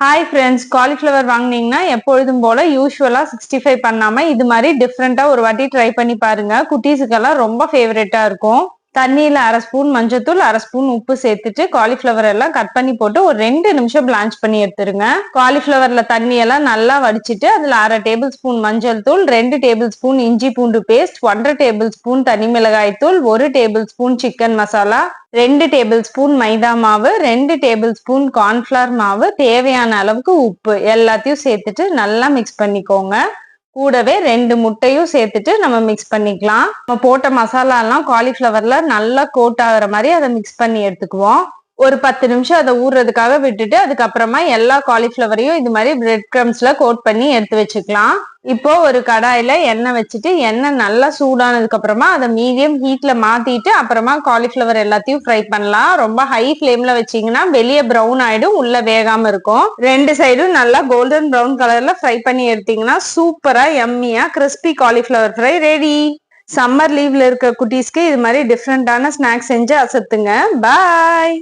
Hi friends cauliflower வாங்கினீங்கன்னா எப்பொழுதும் போல யூஸ்வலா சிக்ஸ்டி ஃபைவ் பண்ணாம இது மாதிரி டிஃப்ரெண்டா ஒரு வாட்டி ட்ரை பண்ணி பாருங்க. குட்டீஸுக்கெல்லாம் ரொம்ப ஃபேவரட்டா இருக்கும். தண்ணியில் அரை ஸ்பூன் மஞ்சத்தூள் அரை ஸ்பூன் உப்பு சேர்த்துட்டு காலிஃப்ளவர் எல்லாம் கட் பண்ணி போட்டு ஒரு ரெண்டு நிமிஷம் பிளான்ச் பண்ணி எடுத்துருங்க. காலிஃப்ளவர்ல தண்ணி எல்லாம் நல்லா வடிச்சிட்டு அதுல அரை டேபிள் ஸ்பூன் மஞ்சள் தூள் ரெண்டு டேபிள் ஸ்பூன் இஞ்சி பூண்டு பேஸ்ட் ஒன்றரை டேபிள் ஸ்பூன் தனி மிளகாய் தூள் ஒரு டேபிள் ஸ்பூன் சிக்கன் மசாலா ரெண்டு டேபிள் ஸ்பூன் மைதா மாவு ரெண்டு டேபிள் ஸ்பூன் கார்ன்ஃபிளவர் மாவு தேவையான அளவுக்கு உப்பு எல்லாத்தையும் சேர்த்துட்டு நல்லா மிக்ஸ் பண்ணிக்கோங்க. கூடவே ரெண்டு முட்டையும் சேர்த்துட்டு நம்ம மிக்ஸ் பண்ணிக்கலாம். நம்ம போட்ட மசாலா எல்லாம் காலிஃபிளவர்ல நல்லா கோட் ஆகுற மாதிரி அதை மிக்ஸ் பண்ணி எடுத்துக்குவோம். ஒரு பத்து நிமிஷம் அதை ஊறுறதுக்காக விட்டுட்டு அதுக்கப்புறமா எல்லா காலிஃபிளவரையும் இது மாதிரி பிரெட் க்ரம்ஸ்ல கோட் பண்ணி எடுத்து வச்சுக்கலாம். இப்போ ஒரு கடாயில எண்ணெய் வச்சுட்டு எண்ணெய் நல்லா சூடானதுக்கு அப்புறமா அதை மீடியம் ஹீட்ல மாத்திட்டு அப்புறமா காலிஃபிளவர் எல்லாத்தையும் ஃப்ரை பண்ணலாம். ரொம்ப ஹை ஃபிளேம்ல வச்சீங்கன்னா வெளியே ப்ரௌன் ஆயிடும் உள்ள வேகாம இருக்கும். ரெண்டு சைடும் நல்லா கோல்டன் ப்ரௌன் கலர்ல ஃப்ரை பண்ணி எடுத்தீங்கன்னா சூப்பரா எம்மியா crispy cauliflower fry ready summer லீவ்ல இருக்க குட்டீஸ்க்கு இது மாதிரி டிஃப்ரெண்டான ஸ்நாக்ஸ் செஞ்சு அசத்துங்க. பாய்